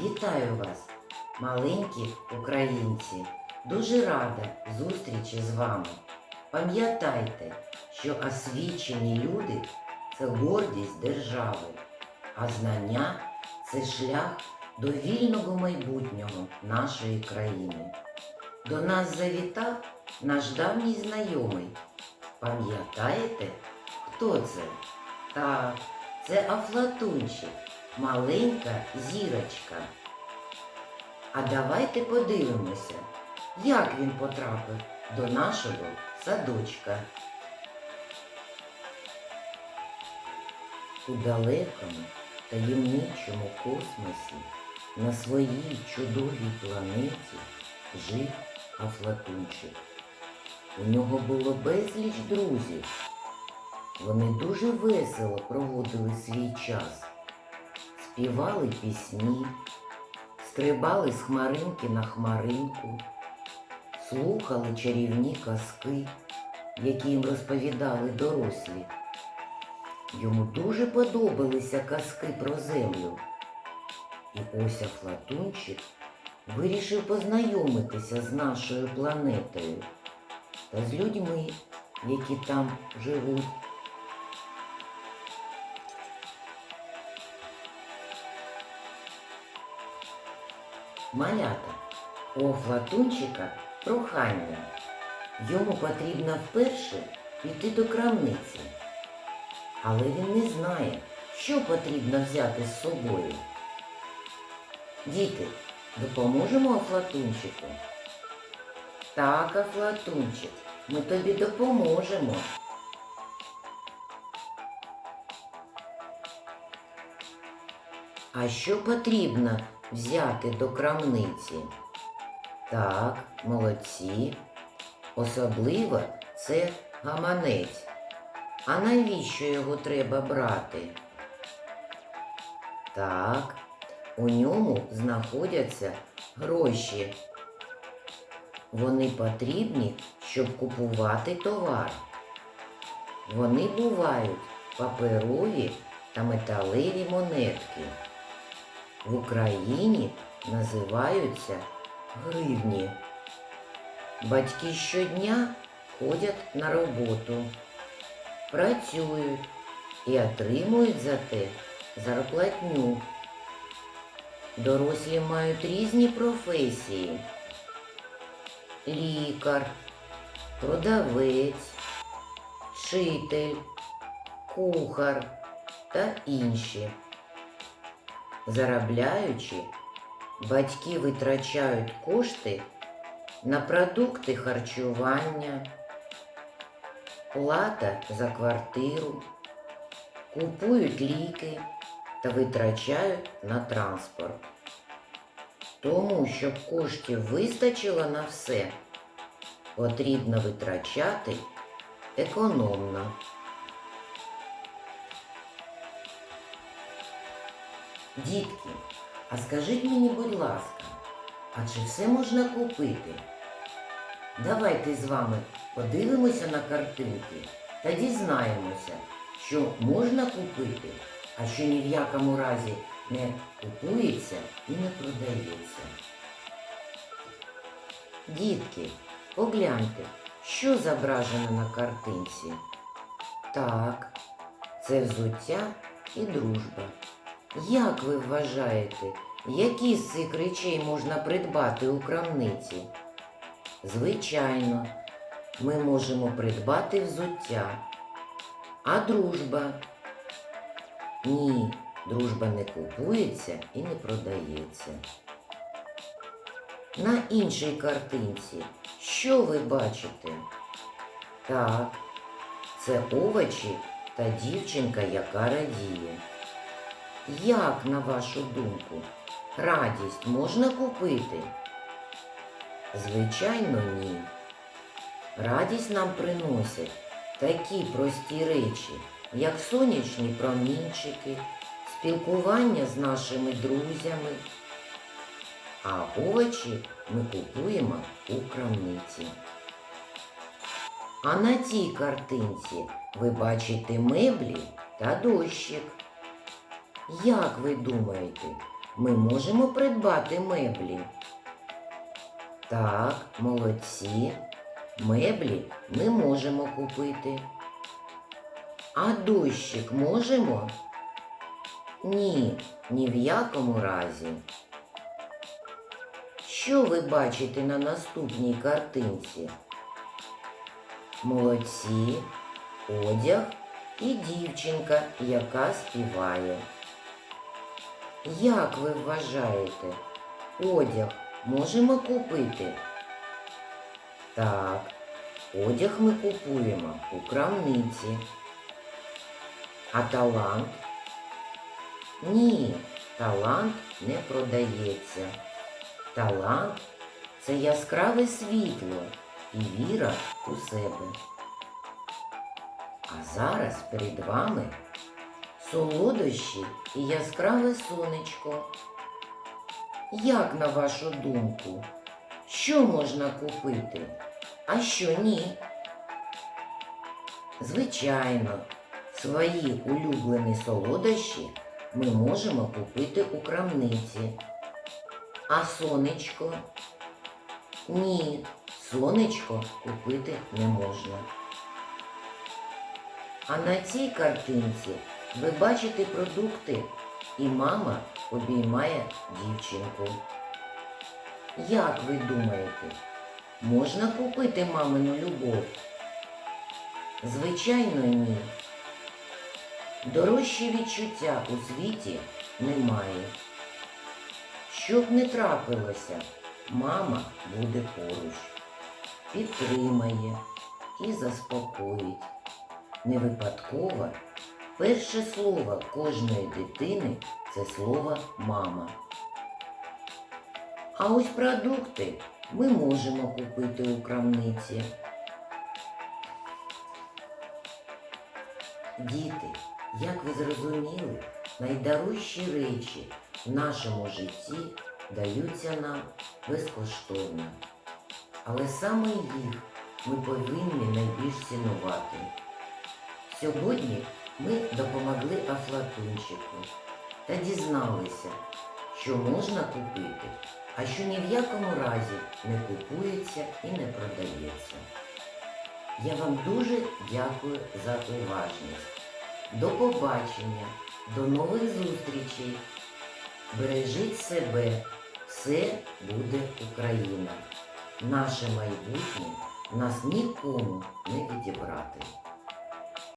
Вітаю вас, маленькі українці. Дуже рада зустрічі з вами. Пам'ятайте, що освічені люди це гордість держави, а знання це шлях до вільного майбутнього нашої країни. До нас завітав наш давній знайомий. Пам'ятаєте, хто це? Так, це Афлатунчик, маленька зірочка. А давайте подивимося, як він потрапив до нашого садочка. У далекому таємничому космосі на своїй чудовій планеті жив Афлатунчик. У нього було безліч друзів. Вони дуже весело проводили свій час, співали пісні, стрибали з хмаринки на хмаринку, слухали чарівні казки, які їм розповідали дорослі. Йому дуже подобалися казки про землю. І ось Афлатунчик вирішив познайомитися з нашою планетою та з людьми, які там живуть. Малята, у Афлатунчика прохання. Йому потрібно вперше піти до крамниці. Але він не знає, що потрібно взяти з собою. Діти, допоможемо Афлатунчику? Так, Афлатунчик, ми тобі допоможемо. А що потрібно взяти до крамниці? Так, молодці. Особливо це гаманець. А навіщо його треба брати? Так, у ньому знаходяться гроші. Вони потрібні, щоб купувати товар. Вони бувають паперові та металеві монетки. В Україні називаються гривні. Батьки щодня ходять на роботу, працюють і отримують за те зарплатню. Дорослі мають різні професії. Лікар, продавець, вчитель, кухар та інші. Заробляючи, батьки витрачають кошти на продукти харчування, плата за квартиру, купують ліки та витрачають на транспорт. Тому, щоб коштів вистачило на все, потрібно витрачати економно. Дітки, а скажіть мені, будь ласка, а чи все можна купити? Давайте з вами подивимося на картинки та дізнаємося, що можна купити, а що ні в якому разі не купується і не продається. Дітки, погляньте, що зображено на картинці. Так, це взуття і дружба. Як ви вважаєте, які з цих речей можна придбати у крамниці? Звичайно, ми можемо придбати взуття. А дружба? Ні, дружба не купується і не продається. На іншій картинці що ви бачите? Так, це овочі та дівчинка, яка радіє. Як, на вашу думку, радість можна купити? Звичайно, ні. Радість нам приносять такі прості речі, як сонячні промінчики, спілкування з нашими друзями. А овочі ми купуємо у крамниці. А на цій картинці ви бачите меблі та дощик. Як ви думаєте, ми можемо придбати меблі? Так, молодці. Меблі ми можемо купити. А дощик можемо? Ні, ні в якому разі. Що ви бачите на наступній картинці? Молодці, одяг і дівчинка, яка співає. Як ви вважаєте, одяг можемо купити? Так, одяг ми купуємо у крамниці. А талант? Ні, талант не продається. Талант це яскраве світло і віра у себе. А зараз перед вами солодощі і яскраве сонечко. Як на вашу думку, що можна купити, а що ні? Звичайно, свої улюблені солодощі ми можемо купити у крамниці. А сонечко? Ні, сонечко купити не можна. А на цій картинці ви бачите продукти, і мама обіймає дівчинку. Як ви думаєте, можна купити мамину любов? Звичайно, ні. Дорожчі відчуття у світі немає. Щоб не трапилося, мама буде поруч, підтримає і заспокоїть. Не випадково перше слово кожної дитини це слово мама. А ось продукти ми можемо купити у крамниці. Діти, як ви зрозуміли, найдорожчі речі в нашому житті даються нам безкоштовно. Але саме їх ми повинні найбільш цінувати. Сьогодні ми допомогли Афлатунчику та дізналися, що можна купити, а що ні в якому разі не купується і не продається. Я вам дуже дякую за уважність. До побачення, до нових зустрічей. Бережіть себе, все буде Україна. Наше майбутнє нас нікому не відібрати.